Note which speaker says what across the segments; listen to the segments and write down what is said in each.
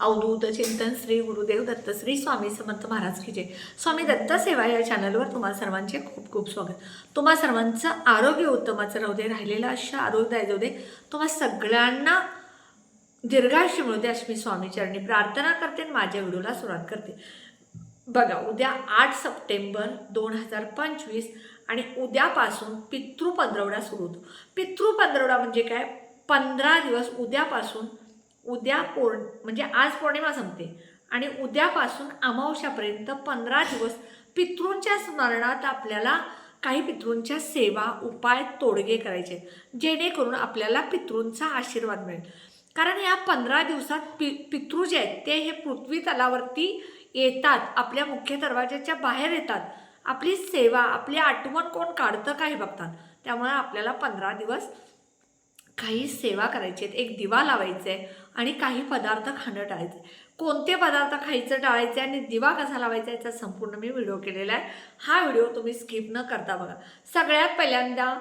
Speaker 1: अवधूत चिंतन श्री गुरुदेव दत्त श्री स्वामी समर्थ महाराज की जय. स्वामी दत्त सेवा या चॅनलवर तुम्हा सर्वांचे खूप खूप स्वागत. तुम्हा सर्वांचं आरोग्य उत्तमाचं राहू दे राहिलेलं अशा आरोग्यदायी जाऊ दे. तुम्हा सगळ्यांना दीर्घायुष्य मिळू दे अशी मी स्वामीचरणी प्रार्थना करते आणि माझ्या व्हिडिओला सुरुवात करते. बघा उद्या आठ सप्टेंबर दोन हजार पंचवीस आणि उद्यापासून पितृ पंधरवडा सुरू होतो. पितृ पंधरवडा म्हणजे काय? पंधरा दिवस उद्यापासून उद्या पौर्ण म्हणजे आज पौर्णिमा संपते. आणि उद्यापासून अमावश्यापर्यंत पंधरा दिवस पितृंच्या स्मरणात आपल्याला काही पितृंच्या सेवा उपाय तोडगे करायचे जेणेकरून आपल्याला पितृंचा आशीर्वाद मिळेल. कारण या पंधरा दिवसात पि पितृ जे आहेत ते हे पृथ्वी तलावरती येतात. आपल्या मुख्य दरवाजाच्या बाहेर येतात. आपली सेवा आपली आठवण कोण काढतं काय बघतात. त्यामुळे आपल्याला पंधरा दिवस काही सेवा करायची आहेत एक दिवा लावायचा आहे आणि काही पदार्थ खाणं टाळायचं आहे. कोणते पदार्थ खायचं टाळायचे आणि दिवा कसा लावायचा याचा संपूर्ण मी व्हिडिओ केलेला आहे. हा व्हिडिओ तुम्ही स्किप न करता बघा. सगळ्यात पहिल्यांदा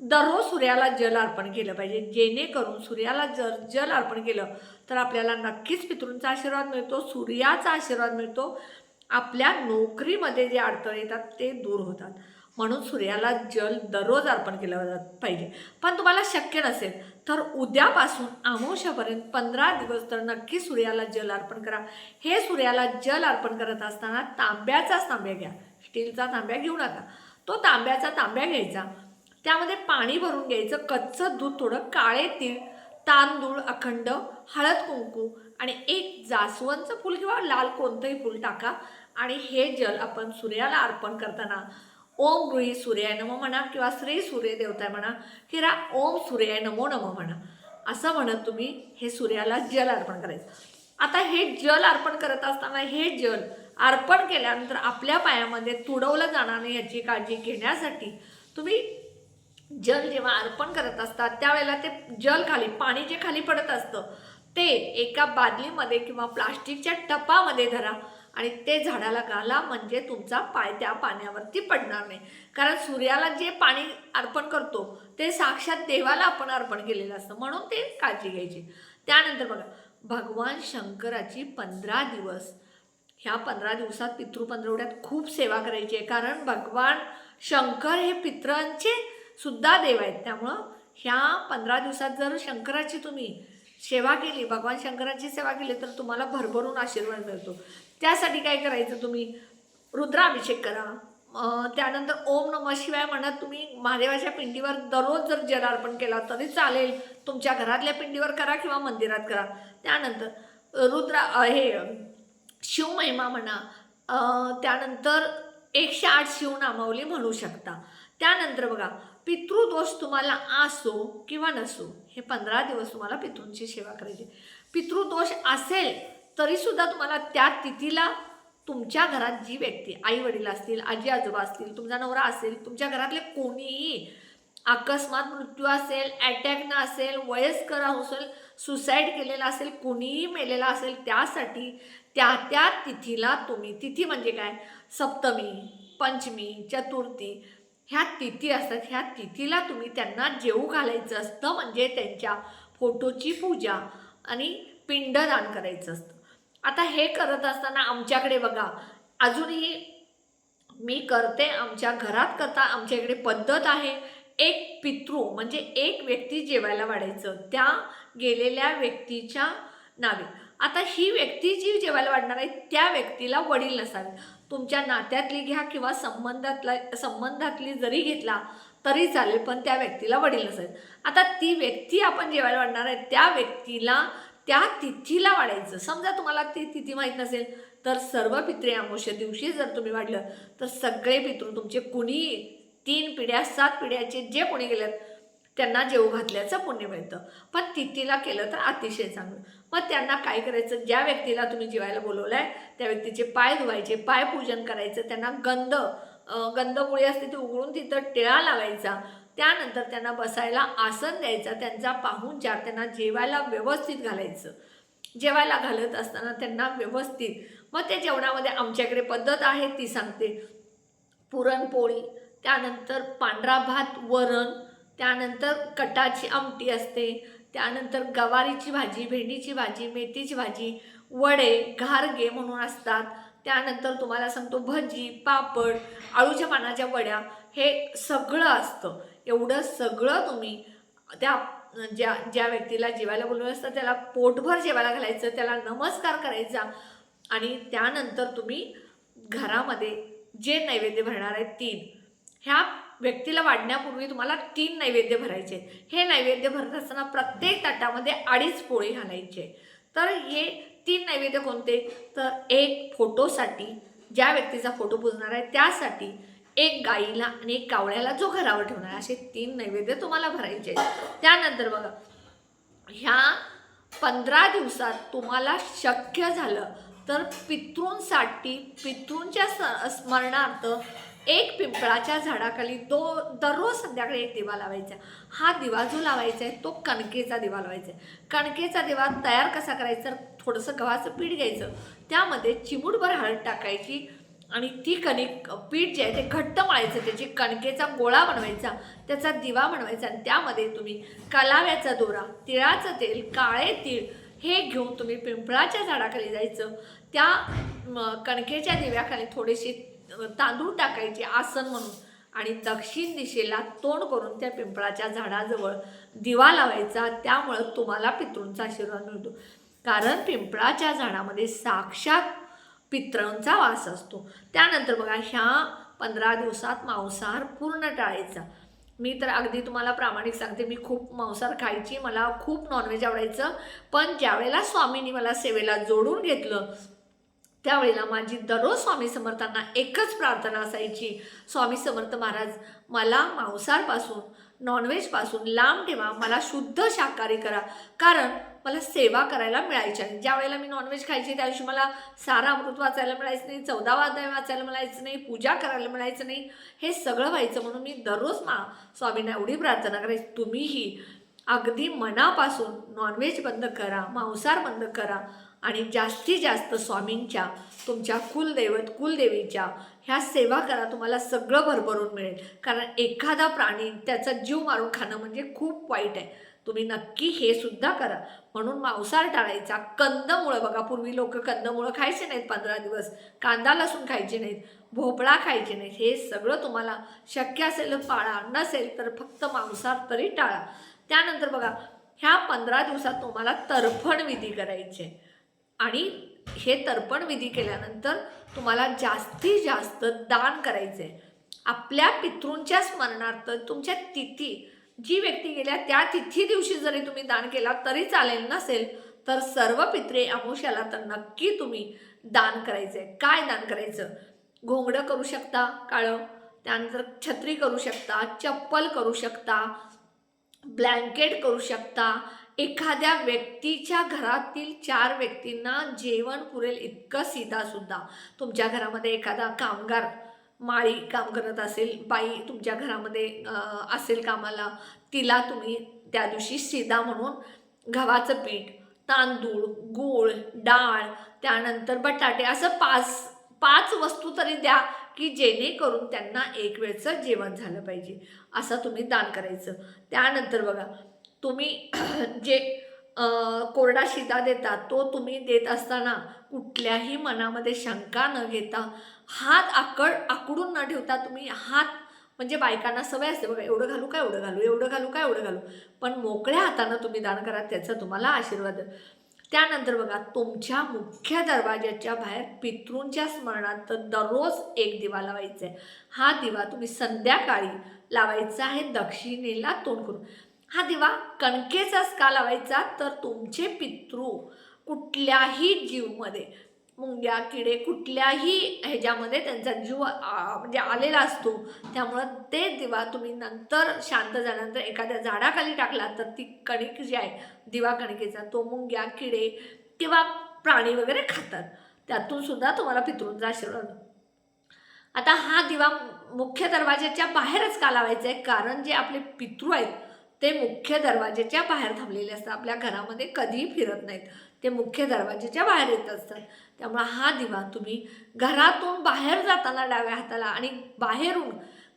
Speaker 1: दररोज सूर्याला जल अर्पण केलं पाहिजे. जेणेकरून सूर्याला जर जल अर्पण केलं तर आपल्याला नक्कीच पितृंचा आशीर्वाद मिळतो सूर्याचा आशीर्वाद मिळतो. आपल्या नोकरीमध्ये जे अडथळे येतात ते दूर होतात. म्हणून सूर्याला जल दररोज अर्पण केलं जात पाहिजे. पण तुम्हाला शक्य नसेल तर उद्यापासून आमोशापर्यंत पंधरा दिवस तर नक्की सूर्याला जल अर्पण करा. हे सूर्याला जल अर्पण करत असताना तांब्याचाच तांब्या घ्या. स्टीलचा तांब्या घेऊ नका. तो तांब्याचा तांब्या घ्यायचा. त्यामध्ये पाणी भरून घ्यायचं. कच्चं दूध थोडं काळे तीळ तांदूळ अखंड हळद कुंकू आणि एक जास्वंदचं फूल किंवा लाल कोणतंही फूल टाका. आणि हे जल आपण सूर्याला अर्पण करताना ओम गृही सूर्याय नमो म्हणा किंवा श्री सूर्य देवताय म्हणा किंवा ओम सूर्याय नमो नमो म्हणा असं म्हणत तुम्ही हे सूर्याला जल अर्पण करायचं. आता हे जल अर्पण करत असताना हे जल अर्पण केल्यानंतर आपल्या पायामध्ये तुडवलं जाणार नाही याची काळजी घेण्यासाठी तुम्ही जल जेव्हा अर्पण करत असतात त्यावेळेला ते जल खाली पाणी जे खाली पडत असतं ते एका बादलीमध्ये किंवा प्लास्टिकच्या टपामध्ये धरा. आणि ते झाडाला घाला म्हणजे तुमचा पाय त्या पाण्यावरती पडणार नाही. कारण सूर्याला जे पाणी अर्पण करतो ते साक्षात देवाला आपण अर्पण केलेलं असतं. म्हणून ते काळजी घ्यायची. त्यानंतर बघा भगवान शंकराची पंधरा दिवस. ह्या पंधरा दिवसात पितृपंधरवड्यात खूप सेवा करायची आहे. कारण भगवान शंकर हे पितरांचे सुद्धा देव आहेत. त्यामुळं ह्या पंधरा दिवसात जर शंकराची तुम्ही सेवा केली भगवान शंकराची सेवा केली तर तुम्हाला भरभरून आशीर्वाद मिळतो. त्यासाठी काय करायचं तुम्ही? रुद्राभिषेक करा. त्यानंतर ओम नम शिवाय म्हणत तुम्ही महादेवाच्या पिंडीवर दररोज जर जलार्पण केला तरी चालेल. तुमच्या घरातल्या पिंडीवर करा किंवा मंदिरात करा. त्यानंतर रुद्र रुद्रा हे शिवमहिमा म्हणा त्यानंतर एकशे आठ शिवनामावली म्हणू शकता. त्यानंतर बघा पितृदोष तुम्हाला असो किंवा नसो हे पंधरा दिवस तुम्हाला पितृंची सेवा करायची. पितृदोष असेल तरीसुद्धा तुम्हाला त्या तिथीला तुमच्या घरात जी व्यक्ती आई वडील असतील आजी आजोबा असतील तुमचा नवरा असेल तुमच्या घरातले कोणीही अकस्मात मृत्यू असेल अटॅकनं असेल वयस्कर असेल सुसाईड केलेला असेल कोणीही मेलेला असेल त्यासाठी त्या त्या तिथीला तुम्ही तिथी म्हणजे काय? सप्तमी पंचमी चतुर्थी ह्या तिथी असतात ह्या तिथीला तुम्ही त्यांना जेवू घालायचं असतं म्हणजे त्यांच्या फोटोची पूजा आणि पिंडदान करायचं असतं. आता हे करत असताना आमच्याकडे बघा अजूनही मी करते आमच्या घरात करता आमच्या इकडे पद्धत आहे. एक पितृ म्हणजे एक व्यक्ती जेवायला वाढायचं त्या गेलेल्या व्यक्तीच्या नावे. आता ही व्यक्ती जी जेवायला वाढणार आहे त्या व्यक्तीला वडील नसावे. तुमच्या नात्यातली घ्या किंवा संबंधातला संबंधातली जरी घेतला तरी चालेल पण त्या व्यक्तीला वडील नसेल आता ती व्यक्ती आपण जेवायला वाढणार आहे त्या व्यक्तीला त्या तिथीला वाढायचं. समजा तुम्हाला ती तिथी माहीत नसेल तर सर्व पित्रे अमावस्या दिवशी जर तुम्ही वाढलं तर सगळे पितृ तुमचे कुणी तीन पिढ्या सात पिढ्याचे जे कोणी गेल्यात त्यांना जेव घातल्याचं पुण्य मिळतं. पण तिथीला केलं तर अतिशय चांगलं. मग त्यांना काय करायचं? ज्या व्यक्तीला तुम्ही जेवायला बोलवलं आहे त्या व्यक्तीचे पाय धुवायचे पाय पूजन करायचं त्यांना गंध अं, असते ती उघडून तिथं टिळा लावायचा. त्यानंतर त्यांना बसायला आसन द्यायचा त्यांचा पाहूनचार त्यांना जेवायला व्यवस्थित घालायचं. जेवायला घालत असताना त्यांना व्यवस्थित मग ते जेवणामध्ये आमच्याकडे पद्धत आहे ती सांगते. पुरणपोळी त्यानंतर पांढरा भात वरण त्यानंतर कटाची आमटी असते त्यानंतर गवारीची भाजी भेंडीची भाजी मेथीची भाजी वडे घारगे म्हणून असतात. त्यानंतर तुम्हाला सांगतो भजी पापड आळूच्या पानाच्या वड्या हे सगळं असतं. एवढं सगळं तुम्ही त्या ज्या ज्या व्यक्तीला जेवायला बोलवलं असतं त्याला पोटभर जेवायला घालायचं त्याला नमस्कार करायचा आणि त्यानंतर तुम्ही घरामध्ये जे नैवेद्य भरणार आहेत तीन ह्या व्यक्तीला वाढण्यापूर्वी तुम्हाला तीन नैवेद्य भरायचे हे नैवेद्य भरत असताना प्रत्येक ताटामध्ये अडीच पोळी घालायचे तर हे तीन नैवेद्य कोणते? तर एक फोटोसाठी ज्या व्यक्तीचा फोटो पुजणार आहे त्यासाठी एक गाईला आणि एक कावळ्याला जो घरावर ठेवणार असे तीन नैवेद्य तुम्हाला भरायचे आहेत. त्यानंतर बघा ह्या पंधरा दिवसात तुम्हाला शक्य झालं तर पितृंसाठी पितृंच्या स- स्मरणार्थ एक पिंपळाच्या झाडाखाली दो दररोज संध्याकाळी एक दिवा लावायचा. हा दिवा जो लावायचा आहे तो कणकेचा दिवा लावायचा आहे. कणकेचा दिवा तयार कसा करायचा? थोडंसं गव्हाचं पीठ घ्यायचं. त्यामध्ये चिमूटभर हळद टाकायची आणि ती कणिक पीठ जे आहे ते घट्ट मळायचं त्याची कणकेचा गोळा बनवायचा त्याचा दिवा बनवायचा आणि त्यामध्ये तुम्ही कलाव्याचा दोरा तिळाचं तेल काळे तीळ हे घेऊन तुम्ही पिंपळाच्या झाडाखाली जायचं. त्या कणकेच्या दिव्याखाली थोडेसे तांदूळ टाकायचे आसन म्हणून आणि दक्षिण दिशेला तोंड करून त्या पिंपळाच्या झाडाजवळ दिवा लावायचा. त्यामुळं तुम्हाला पितृंचा आशीर्वाद मिळतो. कारण पिंपळाच्या झाडामध्ये साक्षात पितरांचा वास असतो. त्यानंतर बघा ह्या पंधरा दिवसात मांसाहार पूर्ण टाळायचा. मी तर अगदी तुम्हाला प्रामाणिक सांगते मी खूप मांसाहार खायची मला खूप नॉनव्हेज आवडायचं. पण ज्यावेळेला स्वामींनी मला सेवेला जोडून घेतलं त्यावेळेला माझी दररोज स्वामी समर्थांना एकच प्रार्थना असायची. स्वामी समर्थ महाराज मला मांसाहारपासून नॉनव्हेजपासून लांब ठेवा मला शुद्ध शाकाहारी करा. कारण मला सेवा करायला मिळायच्या ज्या वेळेला मी नॉनव्हेज खायची त्या दिवशी मला सारा अमृत वाचायला मिळायचं नाही चौदा वाद्य वाचायला मिळायचं नाही पूजा करायला मिळायचं नाही हे सगळं व्हायचं म्हणून मी दररोज मा स्वामींना एवढी प्रार्थना करायची. तुम्हीही अगदी मनापासून नॉनव्हेज बंद करा मांसाहार बंद करा आणि जास्तीत जास्त स्वामींच्या तुमच्या कुलदैवत कुलदेवीच्या ह्या सेवा करा. तुम्हाला सगळं भरभरून मिळेल. कारण एखादा प्राणी त्याचा जीव मारून खाणं म्हणजे खूप वाईट आहे. तुम्ही नक्की हे सुद्धा करा. म्हणून मांसाहार टाळायचा. कंदमुळं बघा पूर्वी लोक कंदमुळं खायचे नाहीत पंधरा दिवस. कांदा लसूण खायचे नाहीत. भोपळा खायचे नाहीत. हे सगळं तुम्हाला शक्य असेल पाळा. नसेल तर फक्त मांसाहार तरी टाळा. त्यानंतर बघा ह्या पंधरा दिवसात तुम्हाला तर्पण विधी करायचे. आणि हे तर्पण विधी केल्यानंतर तुम्हाला जास्तीत जास्त दान करायचे आपल्या पितृंच्या स्मरणार्थ तुमच्या तिथी जी व्यक्ती गेल्या त्या तिथी दिवशी जरी तुम्ही दान केला तरी चालेल नसेल तर सर्व पित्रे अमुष्याला तर नक्की तुम्ही दान करायचे. काय दान करायचं? घोंगडं करू शकता काळं त्यानंतर छत्री करू शकता चप्पल करू शकता ब्लँकेट करू शकता. एखाद्या व्यक्तीच्या घरातील चार व्यक्तींना जेवण पुरेल इतकं सीधासुद्धा तुमच्या घरामध्ये एखादा कामगार माळी काम करत असेल बाई तुमच्या घरामध्ये असेल कामाला तिला तुम्ही त्या दिवशी सीधा म्हणून गव्हाचं पीठ तांदूळ गूळ डाळ त्यानंतर बटाटे असं पाच पाच वस्तू तरी द्या की जेणेकरून त्यांना एक वेळचं जेवण झालं पाहिजे. असं तुम्ही दान करायचं. त्यानंतर बघा तुम्ही जे कोरडा शिदा देता तो तुम्ही देत असताना कुठल्याही मनामध्ये शंका न घेता हात आकड आकडून न ठेवता तुम्ही हात म्हणजे बायकांना सवय असते बघा एवढं घालू काय एवढं घालू एवढं घालू काय एवढं घालू? पण मोकळ्या हातानं तुम्ही दान करा त्याचा तुम्हाला आशीर्वाद त्यानंतर बघा तुमच्या मुख्य दरवाज्याच्या बाहेर पितृंच्या स्मरणार्थ दररोज एक दिवा लावायचा आहे. हा दिवा तुम्ही संध्याकाळी लावायचा आहे दक्षिणेला तोंड करून. हा दिवा कणकेचाच का लावायचा? तर तुमचे पितृ कुठल्याही जीवमध्ये मुंग्या किडे कुठल्याही ह्याच्यामध्ये त्यांचा जीव म्हणजे आलेला असतो. त्यामुळं ते दिवा तुम्ही नंतर शांत झाल्यानंतर एखाद्या झाडाखाली टाकला तर ती कणिक जी आहे दिवा कणिकेचा तो मुंग्या किडे किंवा प्राणी वगैरे खातात. त्यातून सुद्धा तुम्हाला पितृंचा आशीर्वाद. आता हा दिवा मुख्य दरवाज्याच्या बाहेरच का लावायचा आहे? कारण जे आपले पितृ आहेत ते मुख्य दरवाज्याच्या बाहेर थांबलेले असतात. आपल्या घरामध्ये कधीही फिरत नाहीत. ते मुख्य दरवाज्याच्या बाहेर येत असतात. त्यामुळे हा दिवा तुम्ही घरातून बाहेर जाताना डाव्या हाताला आणि बाहेरून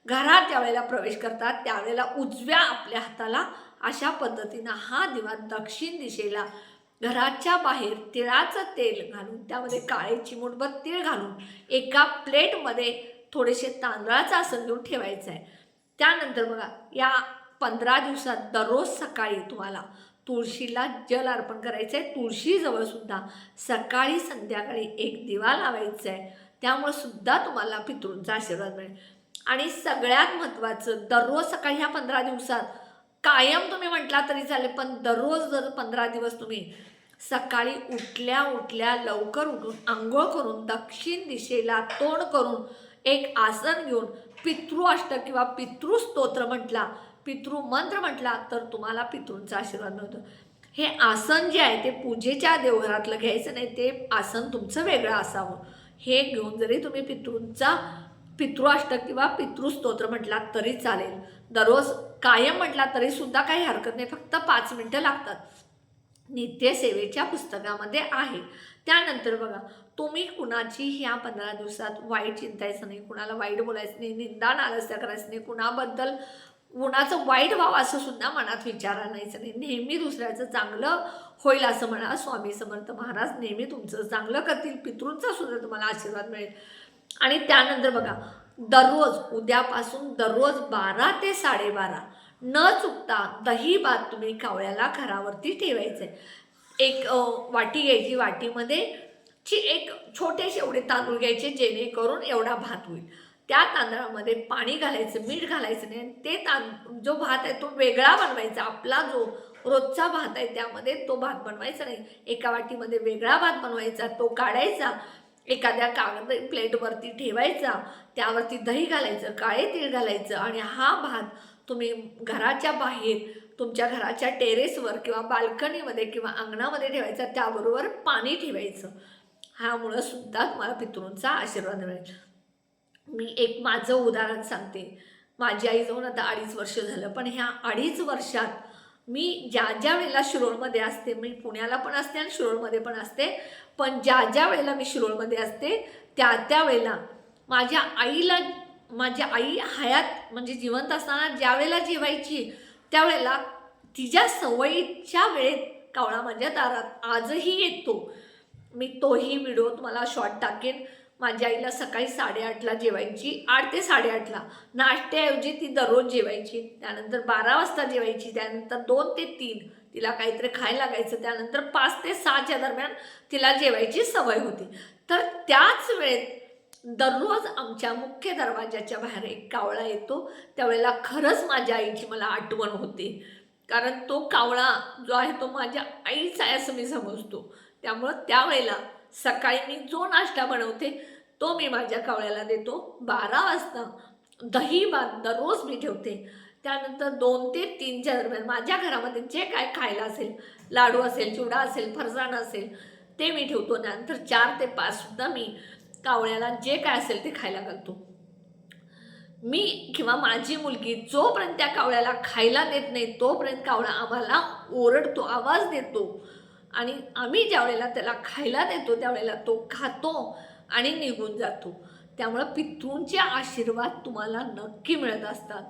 Speaker 1: घरात त्यावेळेला प्रवेश करतात त्यावेळेला उजव्या आपल्या हाताला अशा पद्धतीनं हा दिवा दक्षिण दिशेला घराच्या बाहेर तिळाचं तेल घालून त्यामध्ये काळे चिमूटभर तीळ घालून एका प्लेटमध्ये थोडेसे तांदळाचं आसन घेऊन ठेवायचं आहे त्यानंतर बघा या पंधरा दिवसात दररोज सकाळी तुम्हाला तुळशीला जल अर्पण करायचं आहे तुळशीजवळसुद्धा सकाळी संध्याकाळी एक दिवा लावायचा आहे त्यामुळे सुद्धा तुम्हाला पितृंचा आशीर्वाद मिळेल. आणि सगळ्यात महत्त्वाचं दररोज सकाळी ह्या पंधरा दिवसात कायम तुम्ही म्हटला तरी चालेल पण दररोज जर पंधरा दिवस तुम्ही सकाळी उठल्या उठल्या लवकर उठून आंघोळ करून दक्षिण दिशेला तोंड करून एक आसन घेऊन पितृअष्टक किंवा पितृस्तोत्र म्हटला पितृमंत्र म्हटला तर तुम्हाला पितृंचा आशीर्वाद मिळतो. हे आसन जे आहे ते पूजेच्या देवघरातलं घ्यायचं नाही ते आसन तुमचं वेगळं असावं. हे घेऊन जरी तुम्ही पितृंचा पितृअष्टक किंवा पितृस्तोत्र म्हटला तरी चालेल. दररोज कायम म्हटला तरी सुद्धा काही हरकत नाही फक्त पाच मिनटं लागतात. नित्यसेवेच्या पुस्तकामध्ये आहे. त्यानंतर बघा तुम्ही कुणाची ह्या पंधरा दिवसात वाईट चिंतायचं नाही कुणाला वाईट बोलायचं नाही निंदा नालस्या करायचं नाही कुणाबद्दल कुणाचं वाईट व्हावं असं सुद्धा मनात विचार आणायचं नाही नेहमी दुसऱ्याचं चांगलं होईल असं म्हणा स्वामी समर्थ महाराज नेहमी तुमचं चांगलं करतील पितृंचा सुद्धा तुम्हाला आशीर्वाद मिळेल. आणि त्यानंतर बघा दररोज उद्यापासून दररोज बारा ते साडेबारा न चुकता दही भात तुम्ही कावळ्याला घरावरती ठेवायचं आहे. एक वाटी घ्यायची वाटीमध्ये ची एक छोटेसे एवढे तांदूळ घ्यायचे जेणेकरून एवढा भात होईल. त्या तांदळामध्ये पाणी घालायचं मीठ घालायचं नाही. आणि ते तां जो भात आहे तो वेगळा बनवायचा. आपला जो रोजचा भात आहे त्यामध्ये तो भात बनवायचा नाही. एका वाटीमध्ये वेगळा भात बनवायचा तो काढायचा. एखाद्या कागद प्लेटवरती ठेवायचा त्यावरती दही घालायचं काळे तीळ घालायचं आणि हा भात तुम्ही घराच्या बाहेर तुमच्या घराच्या टेरेसवर किंवा बाल्कनीमध्ये किंवा अंगणामध्ये ठेवायचा त्याबरोबर पाणी ठेवायचं. ह्यामुळं सुद्धा तुम्हाला पितृंचा आशीर्वाद मिळेल. मी एक माझं उदाहरण सांगते. माझी आई जाऊन आता अडीच वर्ष झालं पण ह्या अडीच वर्षात मी ज्या ज्या वेळेला शिरोळमध्ये असते मी पुण्याला पण असते आणि शिरोळमध्ये पण असते पण ज्या ज्या वेळेला मी शिरोळमध्ये असते त्या त्या वेळेला माझ्या आईला माझ्या आई हयात म्हणजे जिवंत असताना ज्या वेळेला जेवायची त्यावेळेला तिच्या सवयीच्या वेळेत कावळा माझ्या दारात आजही येतो. मी तोही व्हिडिओ तुम्हाला शॉर्ट टाकेन. माझ्या आईला सकाळी साडेआठला जेवायची आठ ते साडेआठला. नाश्त्याऐवजी ती दररोज जेवायची. त्यानंतर बारा वाजता जेवायची. त्यानंतर दोन ते तीन. तिला काहीतरी खायला लागायचं. त्यानंतर पाच ते सहाच्या दरम्यान तिला जेवायची सवय होती. तर त्याच वेळेत दररोज आमच्या मुख्य दरवाजाच्या बाहेर एक कावळा येतो. त्यावेळेला खरंच माझ्या आईची मला आठवण होते. कारण तो कावळा जो आहे तो माझ्या आईचा आहे असं मी समजतो. त्यामुळं त्यावेळेला सकाळी मी जो नाश्ता बनवते तो मी माझ्या कावळ्याला देतो. बारा वाजता दही भात दररोज मी ठेवते. त्यानंतर दोन ते तीनच्या दरम्यान माझ्या घरामध्ये जे काय खायला असेल लाडू असेल चिवडा असेल फरसाण असेल ते मी ठेवतो. त्यानंतर चार ते पाचसुद्धा मी कावळ्याला जे काय असेल ते खायला घालतो. मी किंवा माझी मुलगी जोपर्यंत त्या कावळ्याला खायला देत नाही तोपर्यंत कावळा आम्हाला ओरडतो आवाज देतो. आणि आम्ही ज्या वेळेला त्याला खायला देतो त्यावेळेला तो खातो आणि निघून जातो. त्यामुळं पितृंचे आशीर्वाद तुम्हाला नक्की मिळत असतात.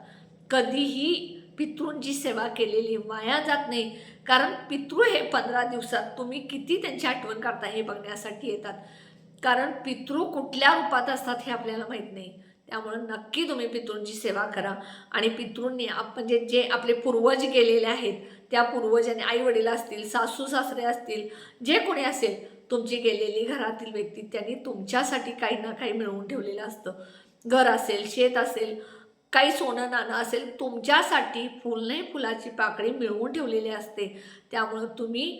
Speaker 1: कधीही पितृंची सेवा केलेली वाया जात नाही. कारण पितृ हे पंधरा दिवसात तुम्ही किती त्यांची आठवण करता हे बघण्यासाठी येतात. कारण पितृ कुठल्या रूपात असतात हे आपल्याला माहीत नाही. त्यामुळं नक्की तुम्ही पितृंची सेवा करा. आणि पितृंनी आप म्हणजे जे आपले पूर्वज गेलेले आहेत त्या पूर्वजांनी आई वडील असतील सासू सासरे असतील जे कोणी असेल तुमची गेलेली घरातील व्यक्ती त्यांनी तुमच्यासाठी काही ना काही मिळवून ठेवलेलं असतं. घर असेल शेत असेल काही सोनं नाणं असेल तुमच्यासाठी फुल नाही फुलाची पाकळी मिळवून ठेवलेली असते. त्यामुळं तुम्ही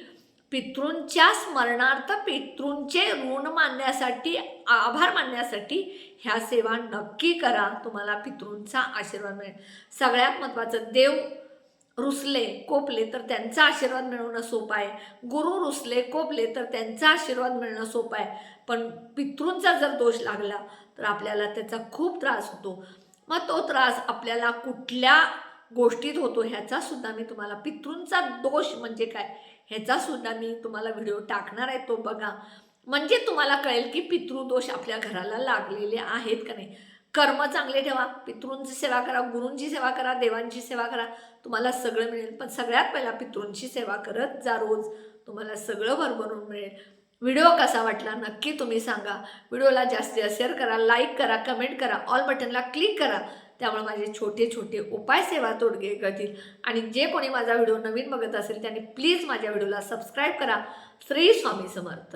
Speaker 1: पितृंच्या स्मरणार्थ पितृंचे ऋण मानण्यासाठी आभार मानण्यासाठी ह्या सेवा नक्की करा. तुम्हाला पितृंचा आशीर्वाद मिळेल. सगळ्यात महत्त्वाचं देव रुसले कोपले तर त्यांचा आशीर्वाद मिळवणं सोपं आहे. गुरु रुसले कोपले तर त्यांचा आशीर्वाद मिळणं सोपं आहे. पण पितृंचा जर दोष लागला तर आपल्याला त्याचा खूप त्रास होतो. मग तो त्रास आपल्याला कुठल्या गोष्टीत होतो ह्याचा सुद्धा मी तुम्हाला पितृंचा दोष म्हणजे काय? ह्याचा सुद्धा मी तुम्हाला व्हिडिओ टाकणार आहे तो बघा. म्हणजे तुम्हाला कळेल की पितृदोष आपल्या घराला लागलेले आहेत का नाही. कर्म चांगले ठेवा पितृंची सेवा करा गुरूंची सेवा करा देवांची सेवा करा. तुम्हाला सगळं मिळेल पण सगळ्यात पहिला पितृंची सेवा करत जा रोज. तुम्हाला सगळं भरभरून मिळेल. व्हिडिओ कसा वाटला नक्की तुम्ही सांगा. व्हिडिओला जास्तीत शेअर करा लाईक करा कमेंट करा ऑल बटनला क्लिक करा. त्यामुळे माझे छोटे छोटे उपाय सेवा तोडगे करतील. आणि जे कोणी माझा व्हिडिओ नवीन बघत असेल त्यांनी प्लीज माझ्या व्हिडिओला सबस्क्राईब करा. श्री स्वामी समर्थ.